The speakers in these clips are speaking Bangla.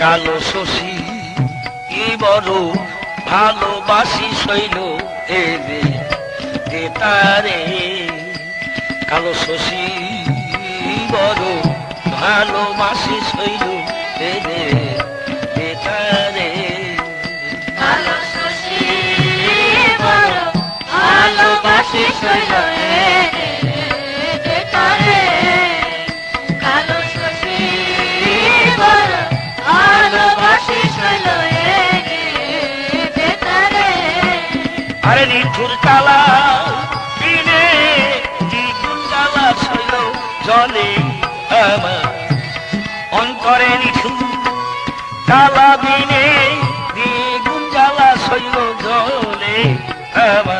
কালো শশী, কি বড় ভালোবাসি শৈল দেবে তারে কালো শশী বড় ভালোবাসি শৈল দেবে তারে ভালোবাসি শৈল আরে নিঠুর কালা দিনে দ্বিগুণ জ্বালা শৈল জলে? আমার অন্তরে নিঠুর কালা দিনে দ্বিগুণ জ্বালা শৈল জলে? আমার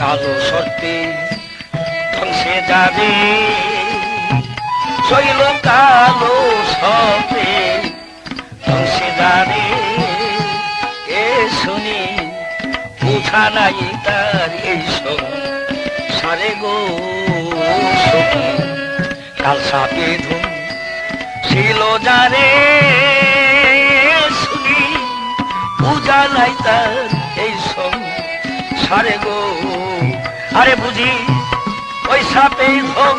কালো সর্পে ধ্বংসে যাবে, শৈল কালো সর্পে ধ্বংসে যাবে। এ শুনি, বুঝা নাই তার এই সারে গো কাল সাপে ধুম ছিল যারে শুনি পূজা নাই তার এই সারে গো। আরে বুঝি ওই সাপেই হোক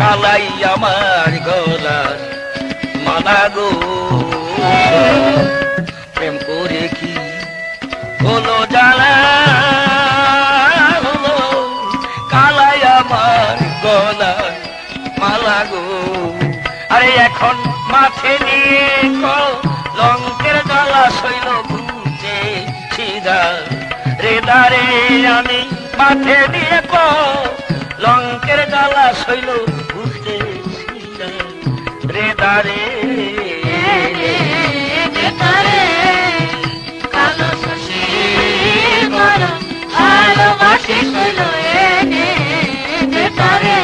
কালাই আমার গলা মালা গো প্রেম করে কি হলো হলো কালাই আমার গলা মালা গো আরে এখন মাঠে নিয়ে লঙ্কের জ্বালা শৈল ঘুরতে সিধা রে দারে আমি মাঠে নিয়ে ঘুরতে সিধা রে দারে। কালো শশী ভালোবাসি তারে।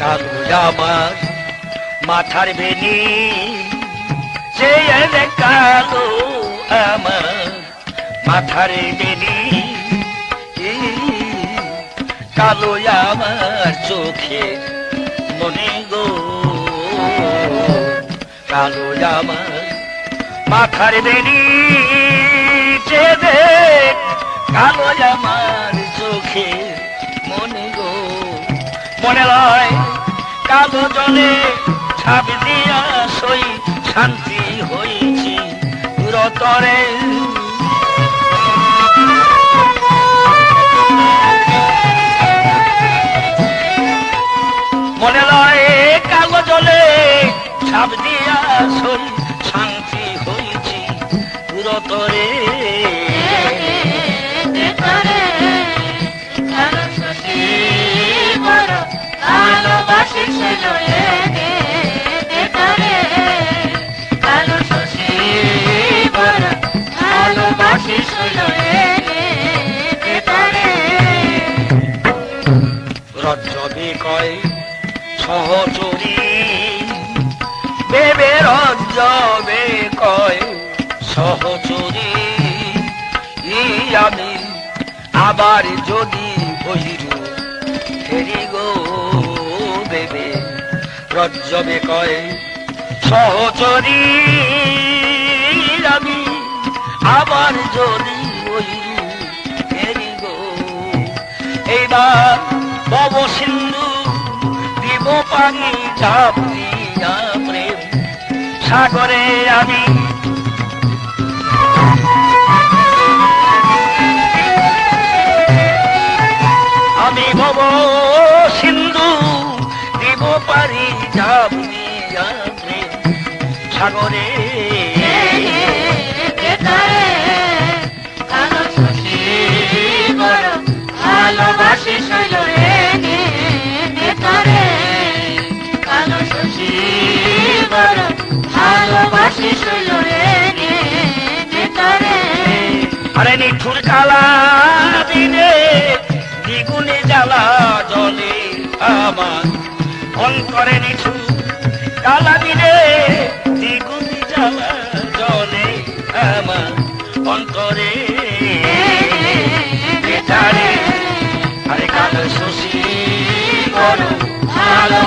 কালু আমার মাথার বেনি সে কালো আমার মাথার বেনি কালো আমার চোখে মনে গো। কালো আমার মাথার বেনি যে কালো আমার চোখে মনে গো। মনে লয় কালো জলে ছাপ দিয়া সই শান্তি হয়েছি রতরে মনে লয় কালো জলে ছাপ দিয়া সই সহচরী বেবে রজ্জবে কয় সহচরী আমি আবার যদি বহিরু, ফেরি গো দেবে। রজ্জবে কয় সহচরী আমি আবার যদি বহিরু, ফেরি গো। এইবার বব সিন্ধু দিব পানি ঝাপিয়া প্রেম। সাগরে আমি আমি ভব, সিন্ধু দিব পারি ঝাপিয়া প্রেম। সাগরে ভালোবাসি শৈল শশী বড় ভালোবাসি বেতারে আরে নিঠুর কালা দিনে দ্বিগুণে জ্বালা জলে আমার। অন্তরে নিঠুর কালা দিনে দ্বিগুণে জ্বালা জলে আমার। অন্তরে বেচারে আরে কালো শশী বড় ভালো